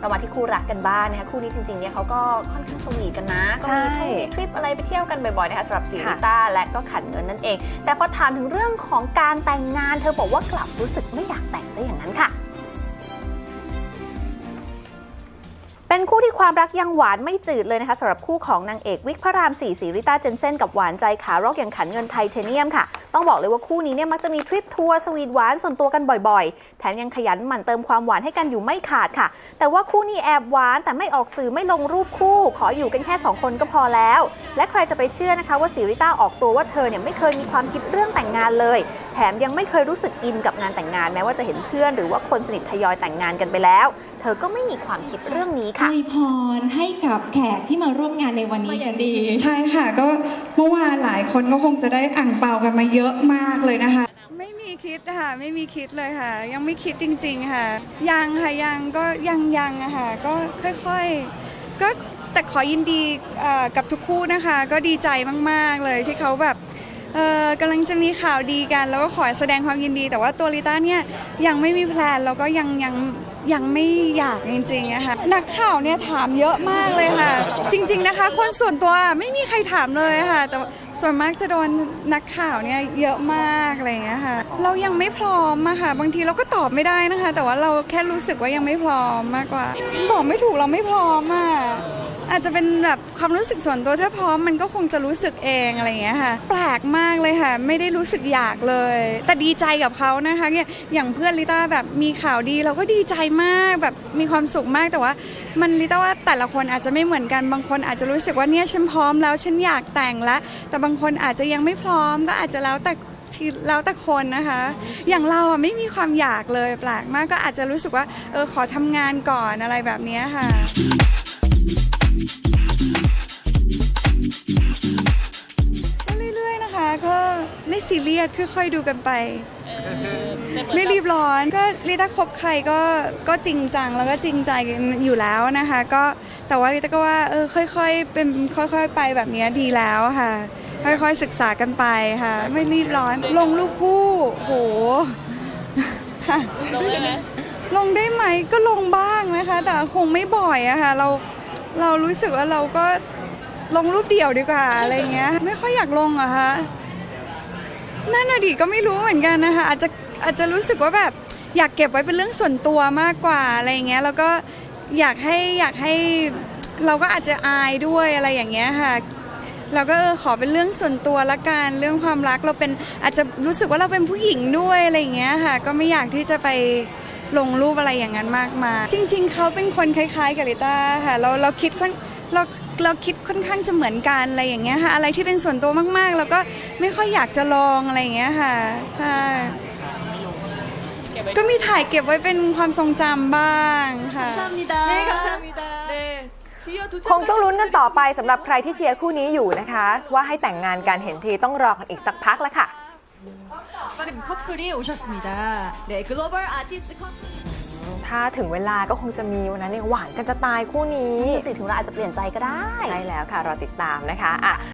เรามาที่คู่รักกันบ้างนะคะคู่นี้จริงๆเนี่ยเขาก็ค่อนข้างสวีทกันนะก็ใช่มีทงมีทริปอะไรไปเที่ยวกันบ่อยๆนะคะสำหรับสีค่ะริต้าและก็ขันเงินนั่นเอง แต่พอถามถึงเรื่องของการแต่งงาน เธอบอกว่ากลับรู้สึกไม่อยากแต่งซะอย่างนั้นค่ะ เป็นคู่ที่ความรักยังหวานไม่จืดเลยนะคะสำหรับคู่ของนางเอกวิกพระรามสี่สีริต้าเจนเซนกับหวานใจขารอกอย่างขันเงินไทเทเนียมค่ะ ต้องบอกเลยว่าคู่นี้เนี่ยมักจะมีทริปทัวร์สวีทหวานส่วนตัวกันบ่อยๆ แถมยังขยันหมั่นเติมความหวานให้กันอยู่ไม่ขาดค่ะ แต่ว่าคู่นี้แอบหวานแต่ไม่ออกสื่อไม่ลงรูปคู่ ขออยู่กันแค่ 2 คนก็พอแล้ว และใครจะไปเชื่อนะคะว่าสีริต้าออกตัวว่าเธอเนี่ยไม่เคยมีความคิดเรื่องแต่งงานเลย ถมยังไม่เคยรู้สึกอินกับงานแต่งงานแม้ว่าจะเห็นเพื่อนหรือว่าคนสนิททยอยแต่งงานกันไปแล้ว เธอก็ไม่มีความคิดเรื่องนี้ค่ะอวยพรให้กับแขกที่มาร่วมงานในวันนี้กันดี ใช่ค่ะก็เมื่อวานหลายคนก็คงจะได้อ่างเปากันมาเยอะมากเลยนะคะ ไม่มีคิดค่ะไม่มีคิดเลยค่ะ ยังไม่คิดจริง ๆค่ะ ยังค่ะยังก็ยังยังอะค่ะก็ค่อยๆก็แต่ขอยินดีเอ่อกับทุกคู่นะคะ ก็ดีใจมาก ๆเลยที่เขาแบบเอ่อกำลังจะมีข่าวดีกัน แล้วก็ขอแสดงความยินดี แต่ว่าตัวลิต้าเนี่ยยังไม่มีแพลนแล้วก็ยังยังยังไม่อยากจริงๆอะค่ะนักข่าวเนี่ยถามเยอะมากเลยค่ะ จริง ๆนะคะ คนส่วนตัวไม่มีใครถามเลยค่ะ แต่ส่วนมากจะโดนนักข่าวเนี่ยเยอะมากอะไรอย่างเงี้ยค่ะ เรายังไม่พร้อมอะค่ะ บางทีเราก็ตอบไม่ได้นะคะ แต่ว่าเราแค่รู้สึกว่ายังไม่พร้อมมากกว่า บอกไม่ถูกเราไม่พร้อมอะ อาจจะเป็นแบบความรู้สึกส่วนตัวถ้าพร้อมมันก็คงจะรู้สึกเองอะไรอย่างเงี้ยค่ะแปลกมากเลยค่ะ ไม่ได้รู้สึกอยากเลย แต่ดีใจกับเขานะคะเนี่ยอย่างเพื่อนลิต้าแบบมีข่าวดีเราก็ดีใจมากแบบมีความสุขมากแต่ว่า มันลิต้าว่าแต่ละคนอาจจะไม่เหมือนกันบางคนอาจจะรู้สึกว่าเนี่ยฉันพร้อมแล้วฉันอยากแต่งล้วแต่บางคนอาจจะยังไม่พร้อมก็อาจจะแล้วแต่ที่แล้วแต่คนนะคะ อย่างเราอะไม่มีความอยากเลยแปลกมากก็อาจจะรู้สึกว่าเออขอทำงานก่อนอะไรแบบนี้ค่ะ ซีเรียสค่อยๆดูกันไป ไม่รีบร้อนก็ลิต้าคบใครก็ก็จริงจังแล้วก็จริงใจกันอยู่แล้วนะคะ ก็แต่ว่าลิต้าก็ว่าเออค่อยๆ เป็นค่อยๆ ไปแบบเนี้ยดีแล้วค่ะ ค่อยๆศึกษากันไปค่ะ ไม่รีบร้อนลงรูปคู่โหค่ะลงได้ไหมก็ลงบ้างนะคะ แต่คงไม่บ่อยอะค่ะเราเรารู้สึกว่าเราก็ลงรูปเดี่ยวดีกว่าอะไรเงี้ย ไม่ค่อยอยากลงอะคะ นั่นน่ะดิก็ไม่รู้เหมือนกันนะคะอาจจะอาจจะรู้สึกว่าแบบอยากเก็บไว้เป็นเรื่องส่วนตัวมากกว่าอะไรอย่างเงี้ยแล้วก็อยากให้อยากให้เราก็อาจจะอายด้วยอะไรอย่างเงี้ยค่ะเราก็เออขอเป็นเรื่องส่วนตัวละกันเรื่องความรักเราเป็นอาจจะรู้สึกว่าเราเป็นผู้หญิงด้วยอะไรอย่างเงี้ยค่ะ ก็ไม่อยากที่จะไปลงรูปอะไรอย่างนั้นมากมายจริง ๆเขาเป็นคนคล้าย ๆกับลิต้าค่ะ เราเราคิดค่อน เราเราคิดค่อนข้างจะเหมือนกันอะไรอย่างเงี้ยค่ะอะไรที่เป็นส่วนตัวมากๆ แล้วก็ไม่ค่อยอยากจะลองอะไรอย่างเงี้ยค่ะ ใช่ ก็มีถ่ายเก็บไว้เป็นความทรงจำบ้างค่ะ คงต้องลุ้นกันต่อไปสำหรับใครที่เชียร์คู่นี้อยู่นะคะ ว่าให้แต่งงานกันเห็นทีต้องรอกันอีกสักพักแล้วค่ะ 커플이 오셨습니다. 네, 글로벌 아티스트 커플. ถ้าถึงเวลาก็คงจะมีวันนั้นเนี่ยหวานกันจะตายคู่นี้สิถึงเราอาจจะเปลี่ยนใจก็ได้ ใช่แล้วค่ะ รอติดตามนะคะอะ